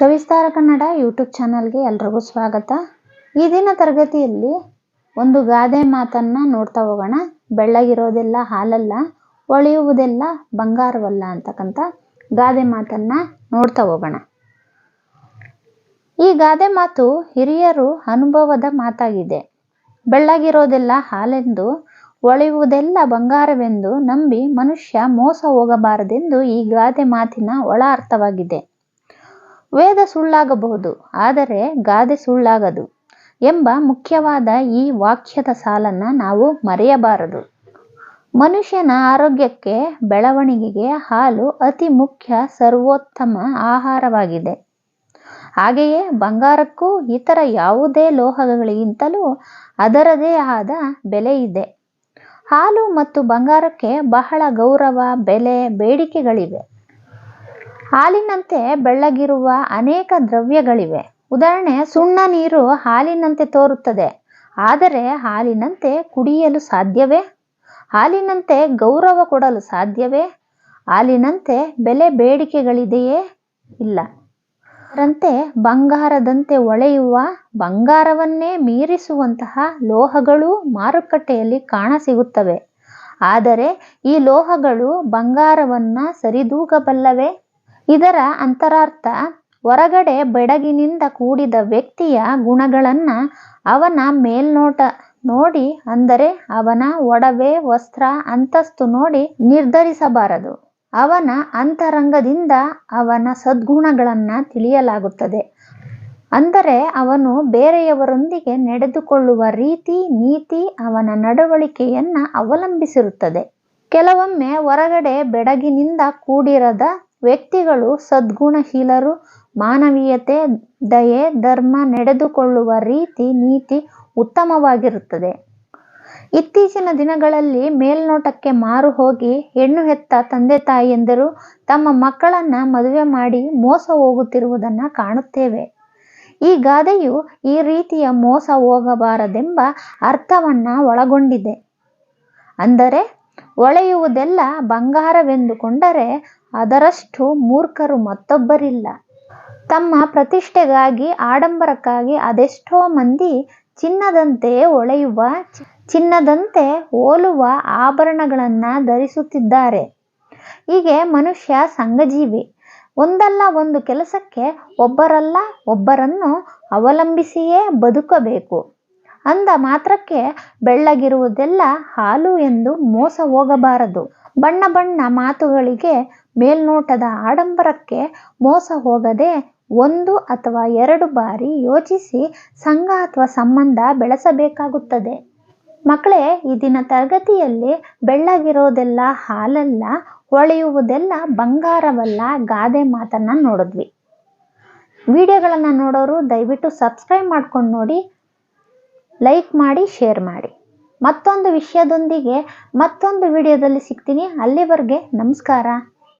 ಸವಿಸ್ತಾರ Kannada YouTube ಚಾನಲ್ಗೆ ಎಲ್ರಿಗೂ ಸ್ವಾಗತ. ಈ ದಿನ ತರಗತಿಯಲ್ಲಿ ಒಂದು ಗಾದೆ ಮಾತನ್ನ ನೋಡ್ತಾ ಹೋಗೋಣ. ಬೆಳ್ಳಗಿರೋದೆಲ್ಲ ಹಾಲಲ್ಲ, ಒಳೆಯುವುದೆಲ್ಲ ಬಂಗಾರವಲ್ಲ ಅಂತಕ್ಕಂಥ ಗಾದೆ ಮಾತನ್ನ ನೋಡ್ತಾ ಹೋಗೋಣ. ಈ ಗಾದೆ ಮಾತು ಹಿರಿಯರು ಅನುಭವದ ಮಾತಾಗಿದೆ. ಬೆಳ್ಳಗಿರೋದೆಲ್ಲ ಹಾಲೆಂದು, ಒಳೆಯುವುದೆಲ್ಲ ಬಂಗಾರವೆಂದು ನಂಬಿ ಮನುಷ್ಯ ಮೋಸ ಹೋಗಬಾರದೆಂದು ಈ ಗಾದೆ ಮಾತಿನ ಒಳ ಅರ್ಥವಾಗಿದೆ. ವೇದ ಸುಳ್ಳಾಗಬಹುದು, ಆದರೆ ಗಾದೆ ಸುಳ್ಳಾಗದು ಎಂಬ ಮುಖ್ಯವಾದ ಈ ವಾಕ್ಯದ ಸಾಲನ್ನು ನಾವು ಮರೆಯಬಾರದು. ಮನುಷ್ಯನ ಆರೋಗ್ಯಕ್ಕೆ ಬೆಳವಣಿಗೆಗೆ ಹಾಲು ಅತಿ ಮುಖ್ಯ ಸರ್ವೋತ್ತಮ ಆಹಾರವಾಗಿದೆ. ಹಾಗೆಯೇ ಬಂಗಾರಕ್ಕೂ ಇತರ ಯಾವುದೇ ಲೋಹಗಳಿಗಿಂತಲೂ ಅದರದೇ ಆದ ಬೆಲೆ ಇದೆ. ಹಾಲು ಮತ್ತು ಬಂಗಾರಕ್ಕೆ ಬಹಳ ಗೌರವ, ಬೆಲೆ, ಬೇಡಿಕೆಗಳಿವೆ. ಹಾಲಿನಂತೆ ಬೆಳ್ಳಗಿರುವ ಅನೇಕ ದ್ರವ್ಯಗಳಿವೆ. ಉದಾಹರಣೆ, ಸುಣ್ಣ ನೀರು ಹಾಲಿನಂತೆ ತೋರುತ್ತದೆ. ಆದರೆ ಹಾಲಿನಂತೆ ಕುಡಿಯಲು ಸಾಧ್ಯವೇ? ಹಾಲಿನಂತೆ ಗೌರವ ಕೊಡಲು ಸಾಧ್ಯವೇ? ಹಾಲಿನಂತೆ ಬೆಲೆ ಬೇಡಿಕೆಗಳಿದೆಯೇ? ಇಲ್ಲ. ಅದರಂತೆ ಬಂಗಾರದಂತೆ ಹೊಳೆಯುವ ಬಂಗಾರವನ್ನೇ ಮೀರಿಸುವಂತಹ ಲೋಹಗಳು ಮಾರುಕಟ್ಟೆಯಲ್ಲಿ ಕಾಣಸಿಗುತ್ತವೆ. ಆದರೆ ಈ ಲೋಹಗಳು ಬಂಗಾರವನ್ನು ಸರಿದೂಗಬಲ್ಲವೇ? ಇದರ ಅಂತರಾರ್ಥ ಹೊರಗಡೆ ಬೆಡಗಿನಿಂದ ಕೂಡಿದ ವ್ಯಕ್ತಿಯ ಗುಣಗಳನ್ನ ಅವನ ಮೇಲ್ನೋಟ ನೋಡಿ ಅಂದರೆ ಅವನ ಒಡವೆ, ವಸ್ತ್ರ, ಅಂತಸ್ತು ನೋಡಿ ನಿರ್ಧರಿಸಬಾರದು. ಅವನ ಅಂತರಂಗದಿಂದ ಅವನ ಸದ್ಗುಣಗಳನ್ನು ತಿಳಿಯಲಾಗುತ್ತದೆ. ಅಂದರೆ ಅವನು ಬೇರೆಯವರೊಂದಿಗೆ ನಡೆದುಕೊಳ್ಳುವ ರೀತಿ, ನೀತಿ ಅವನ ನಡವಳಿಕೆಯನ್ನ ಅವಲಂಬಿಸಿರುತ್ತದೆ. ಕೆಲವೊಮ್ಮೆ ಹೊರಗಡೆ ಬೆಡಗಿನಿಂದ ಕೂಡಿರದ ವ್ಯಕ್ತಿಗಳು ಸದ್ಗುಣಶೀಲರು, ಮಾನವೀಯತೆ, ದಯೆ, ಧರ್ಮ ನಡೆದುಕೊಳ್ಳುವ ರೀತಿ, ನೀತಿ ಉತ್ತಮವಾಗಿರುತ್ತದೆ. ಇತ್ತೀಚಿನ ದಿನಗಳಲ್ಲಿ ಮೇಲ್ನೋಟಕ್ಕೆ ಮಾರು ಹೋಗಿ ಹೆಣ್ಣು ಹೆತ್ತ ತಂದೆ ತಾಯಿಯೆಂದರು ತಮ್ಮ ಮಕ್ಕಳನ್ನ ಮದುವೆ ಮಾಡಿ ಮೋಸ ಹೋಗುತ್ತಿರುವುದನ್ನು ಕಾಣುತ್ತೇವೆ. ಈ ಗಾದೆಯು ಈ ರೀತಿಯ ಮೋಸ ಹೋಗಬಾರದೆಂಬ ಅರ್ಥವನ್ನ ಒಳಗೊಂಡಿದೆ. ಅಂದರೆ, ಒಳೆಯುವುದೆಲ್ಲ ಬಂಗಾರವೆಂದುಕೊಂಡರೆ ಅದರಷ್ಟು ಮೂರ್ಖರು ಮತ್ತೊಬ್ಬರಿಲ್ಲ. ತಮ್ಮ ಪ್ರತಿಷ್ಠೆಗಾಗಿ, ಆಡಂಬರಕ್ಕಾಗಿ ಅದೆಷ್ಟೋ ಮಂದಿ ಚಿನ್ನದಂತೆ ಹೊಳೆಯುವ ಚಿನ್ನದಂತೆ ಹೋಲುವ ಆಭರಣಗಳನ್ನು ಧರಿಸುತ್ತಿದ್ದಾರೆ. ಹೀಗೆ ಮನುಷ್ಯ ಸಂಘಜೀವಿ. ಒಂದಲ್ಲ ಒಂದು ಕೆಲಸಕ್ಕೆ ಒಬ್ಬರಲ್ಲ ಒಬ್ಬರನ್ನು ಅವಲಂಬಿಸಿಯೇ ಬದುಕಬೇಕು. ಅಂದ ಮಾತ್ರಕ್ಕೆ ಬೆಳ್ಳಗಿರುವುದೆಲ್ಲ ಹಾಲು ಎಂದು ಮೋಸ ಹೋಗಬಾರದು. ಬಣ್ಣ ಬಣ್ಣ ಮಾತುಗಳಿಗೆ ಮೇಲ್ನೋಟದ ಆಡಂಬರಕ್ಕೆ ಮೋಸ ಹೋಗದೆ ಒಂದು ಅಥವಾ ಎರಡು ಬಾರಿ ಯೋಚಿಸಿ ಸಂಘ ಅಥವಾ ಸಂಬಂಧ ಬೆಳೆಸಬೇಕಾಗುತ್ತದೆ. ಮಕ್ಕಳೇ ಇದಿನ ದಿನ ತರಗತಿಯಲ್ಲಿ ಬೆಳ್ಳಗಿರೋದೆಲ್ಲ ಹಾಲಲ್ಲ, ಹೊಳೆಯುವುದೆಲ್ಲ ಬಂಗಾರವಲ್ಲ ಗಾದೆ ಮಾತನ್ನ ನೋಡಿದ್ವಿ. ವಿಡಿಯೋಗಳನ್ನು ನೋಡೋರು ದಯವಿಟ್ಟು ಸಬ್ಸ್ಕ್ರೈಬ್ ಮಾಡ್ಕೊಂಡು ನೋಡಿ, ಲೈಕ್ ಮಾಡಿ, ಶೇರ್ ಮಾಡಿ. ಮತ್ತೊಂದು ವಿಷಯದೊಂದಿಗೆ ಮತ್ತೊಂದು ವಿಡಿಯೋದಲ್ಲಿ ಸಿಗ್ತೀನಿ. ಅಲ್ಲಿವರೆಗೆ ನಮಸ್ಕಾರ.